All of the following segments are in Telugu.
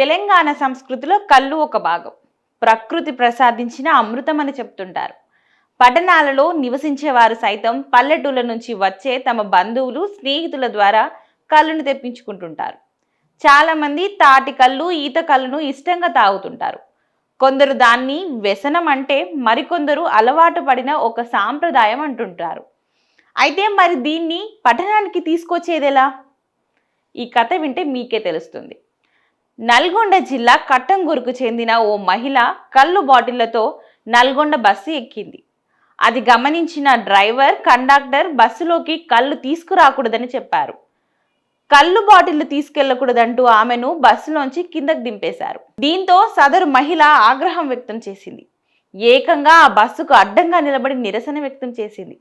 తెలంగాణ సంస్కృతిలో కళ్ళు ఒక భాగం. ప్రకృతి ప్రసాదించిన అమృతం అని చెప్తుంటారు. పట్టణాలలో నివసించేవారు సైతం పల్లెటూళ్ళ నుంచి వచ్చే తమ బంధువులు స్నేహితుల ద్వారా కళ్ళును తెప్పించుకుంటుంటారు. చాలామంది తాటి కళ్ళు ఈత కళ్ళును ఇష్టంగా తాగుతుంటారు. కొందరు దాన్ని వ్యసనం అంటే మరికొందరు అలవాటు పడిన ఒక సాంప్రదాయం అంటుంటారు. అయితే మరి దీన్ని పట్టణానికి తీసుకొచ్చేదెలా ఈ కథ వింటే మీకే తెలుస్తుంది. నల్గొండ జిల్లా కట్టంగూరుకు చెందిన ఓ మహిళ కళ్ళు బాటిళ్ళతో నల్గొండ బస్సు ఎక్కింది. అది గమనించిన డ్రైవర్ కండక్టర్ బస్సులోకి కళ్ళు తీసుకురాకూడదని చెప్పారు. కళ్ళు బాటిళ్ళు తీసుకెళ్ళకూడదంటూ ఆమెను బస్సులోంచి కిందకు దింపేశారు. దీంతో సదరు మహిళ ఆగ్రహం వ్యక్తం చేసింది. ఏకంగా ఆ బస్సుకు అడ్డంగా నిలబడి నిరసన వ్యక్తం చేసింది.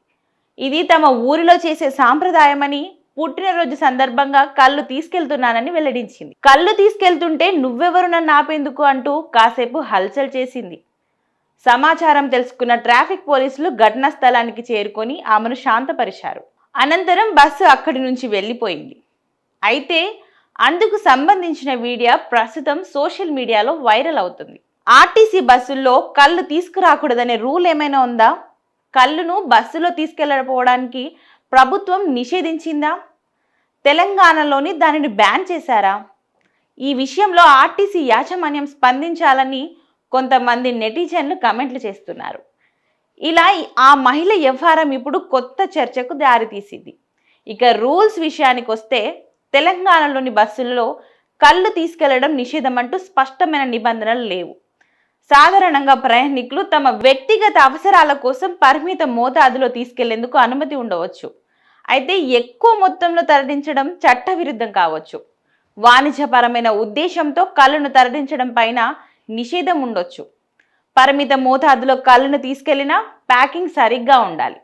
ఇది తమ ఊరిలో చేసే సాంప్రదాయమని పుట్టినరోజు సందర్భంగా కళ్ళు తీసుకెళ్తున్నానని వెల్లడించింది. కళ్ళు తీసుకెళ్తుంటే నువ్వెవరు నన్ను ఆపేందుకు అంటూ కాసేపు హల్చల్ చేసింది. సమాచారం తెలుసుకున్న ట్రాఫిక్ పోలీసులు ఘటనా స్థలానికి చేరుకొని ఆమెను శాంతపరిచారు. అనంతరం బస్సు అక్కడి నుంచి వెళ్ళిపోయింది. అయితే అందుకు సంబంధించిన వీడియో ప్రస్తుతం సోషల్ మీడియాలో వైరల్ అవుతుంది. ఆర్టీసీ బస్సుల్లో కళ్ళు తీసుకురాకూడదనే రూల్ ఏమైనా ఉందా? కళ్ళును బస్సులో తీసుకెళ్ళకపోవడానికి ప్రభుత్వం నిషేధించిందా? తెలంగాణలోని దానిని బ్యాన్ చేశారా? ఈ విషయంలో ఆర్టీసీ యాజమాన్యం స్పందించాలని కొంతమంది నెటిజన్లు కమెంట్లు చేస్తున్నారు. ఇలా ఆ మహిళ వ్యవహారం ఇప్పుడు కొత్త చర్చకు దారితీసింది. ఇక రూల్స్ విషయానికి వస్తే తెలంగాణలోని బస్సుల్లో కళ్ళు తీసుకెళ్ళడం నిషేధం అంటూ స్పష్టమైన నిబంధనలు లేవు. సాధారణంగా ప్రయాణికులు తమ వ్యక్తిగత అవసరాల కోసం పరిమిత మోతాదులో తీసుకెళ్ళేందుకు అనుమతి ఉండవచ్చు. అయితే ఎక్కువ మొత్తంలో తరలించడం చట్టవిరుద్ధం కావచ్చు. వాణిజ్యపరమైన ఉద్దేశంతో కళ్ళను తరలించడం పైన నిషేధం ఉండొచ్చు. పరిమిత మోతాదులో కళ్ళను తీసుకెళ్ళినా ప్యాకింగ్ సరిగ్గా ఉండాలి.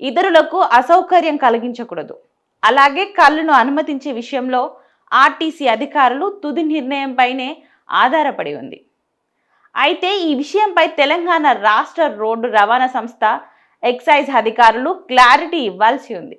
ఇతరులకు అసౌకర్యం కలిగించకూడదు. అలాగే కళ్ళను అనుమతించే విషయంలో ఆర్టీసీ అధికారులు తుది నిర్ణయంపైనే ఆధారపడి ఉంది. అయితే ఈ విషయంపై తెలంగాణ రాష్ట్ర రోడ్డు రవాణా సంస్థ ఎక్సైజ్ అధికారులు క్లారిటీ ఇవ్వాల్సి ఉంది.